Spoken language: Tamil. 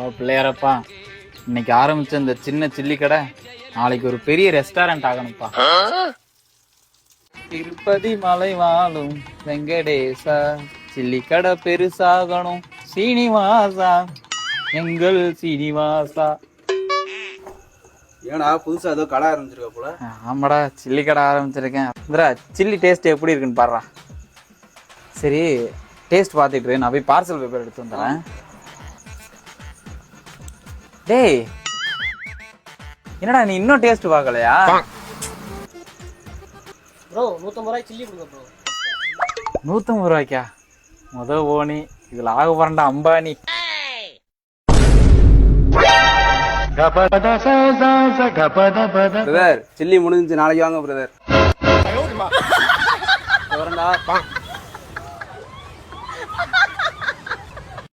ஓ பிள்ளையாரப்பா. இன்னைக்கு ஆரம்பிச்ச இந்த சின்ன சில்லி கடை நாளைக்கு ஒரு பெரிய ரெஸ்டாரண்ட் ஆகணும்ப்பா. திருப்பதி மலை வாழும் வெங்கடேசா சில்லி கடை பெருசாகணும் சீனிவாசா எங்கள் சீனிவாசா. ஏன்னா புதுசா ஏதோ கடை ஆரம்பிச்சிருக்க போல. ஆமாடா சில்லி கடை ஆரம்பிச்சிருக்கேன் சில்லி டேஸ்ட் எப்படி இருக்குன்னு பாடுறா சரி டேஸ்ட் பார்த்துட்டு நான் போய் பார்சல் பேப்பர் எடுத்து வந்துடுறேன். டேய் என்னடா நீ இன்னும் டேஸ்ட் பார்க்கலையா? ப்ரோ நூற்றம்பது ரூபாய் சில்லி கொடுங்க ப்ரோ நூத்தம்பது ரூபாய்க்கா? முத ஓனி இதுல ஆக போறண்டா அம்பானி. பிரதர் சில்லி முடிஞ்சுச்சு நாளைக்கு வாங்க பிரதர்